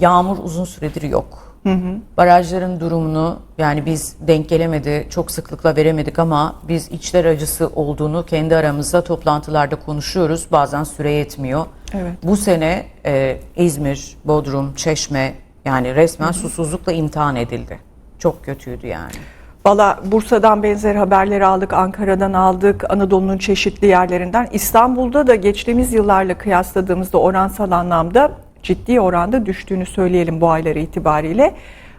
yağmur uzun süredir yok. Barajların durumunu yani biz denk gelemedi, çok sıklıkla veremedik ama biz içler acısı olduğunu kendi aramızda toplantılarda konuşuyoruz. Bazen süre yetmiyor. Evet. Bu sene e, İzmir, Bodrum, Çeşme yani resmen susuzlukla imtihan edildi. Çok kötüydü yani. Valla Bursa'dan benzer haberleri aldık, Ankara'dan aldık, Anadolu'nun çeşitli yerlerinden. İstanbul'da da geçtiğimiz yıllarla kıyasladığımızda oransal anlamda ciddi oranda düştüğünü söyleyelim bu aylar itibariyle.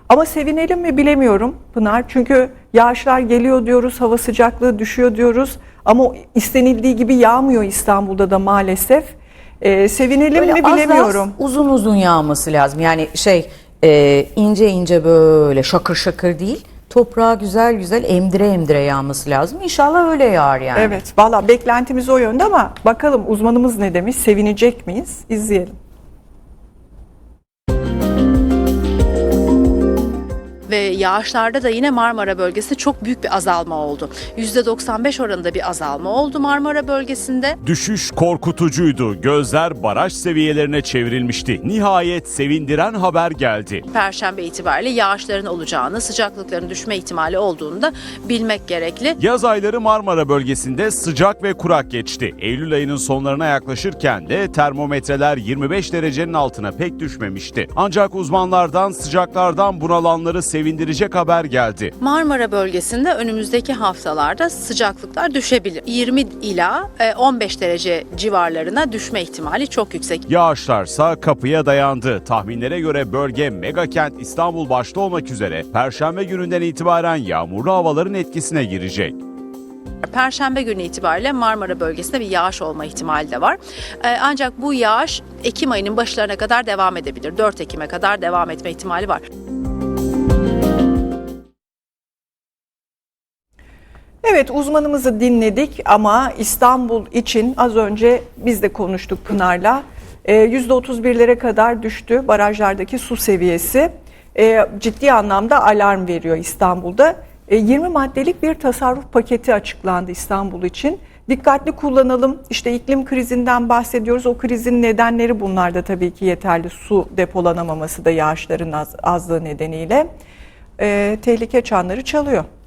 Ama sevinelim mi bilemiyorum Pınar. Çünkü yağışlar geliyor diyoruz, hava sıcaklığı düşüyor diyoruz. Ama istenildiği gibi yağmıyor İstanbul'da da maalesef. Ee, sevinelim Böyle mi az bilemiyorum. az uzun uzun yağması lazım. Yani şey e, ince ince böyle şakır şakır değil. Toprağa güzel güzel emdire emdire yağması lazım. İnşallah öyle yağar yani. Evet, valla beklentimiz o yönde ama bakalım uzmanımız ne demiş, sevinecek miyiz? İzleyelim. Ve yağışlarda da yine Marmara bölgesinde çok büyük bir azalma oldu. %95 oranında bir azalma oldu Marmara bölgesinde. Düşüş korkutucuydu. Gözler baraj seviyelerine çevrilmişti. Nihayet sevindiren haber geldi. Perşembe itibariyle yağışların olacağını, sıcaklıkların düşme ihtimali olduğunu da bilmek gerekli. Yaz ayları Marmara bölgesinde sıcak ve kurak geçti. Eylül ayının sonlarına yaklaşırken de termometreler 25 derecenin altına pek düşmemişti. Ancak uzmanlardan sıcaklardan bunalanları sevindirecek haber geldi. Marmara bölgesinde önümüzdeki haftalarda sıcaklıklar düşebilir. 20 ila e, 15 derece civarlarına düşme ihtimali çok yüksek. Yağışlarsa kapıya dayandı. Tahminlere göre bölge mega kent İstanbul başta olmak üzere Perşembe gününden itibaren yağmurlu havaların etkisine girecek. Perşembe günü itibariyle Marmara bölgesinde bir yağış olma ihtimali de var. E, ancak bu yağış Ekim ayının başlarına kadar devam edebilir. 4 Ekim'e kadar devam etme ihtimali var. Evet uzmanımızı dinledik ama İstanbul için az önce biz de konuştuk Pınar'la. Ee, %31'lere kadar düştü barajlardaki su seviyesi. Ee, ciddi anlamda alarm veriyor İstanbul'da. Ee, 20 maddelik bir tasarruf paketi açıklandı İstanbul için. Dikkatli kullanalım. İşte iklim krizinden bahsediyoruz. O krizin nedenleri bunlar da tabii ki yeterli su depolanamaması da yağışların az, azlığı nedeniyle. Ee, tehlike çanları çalıyor.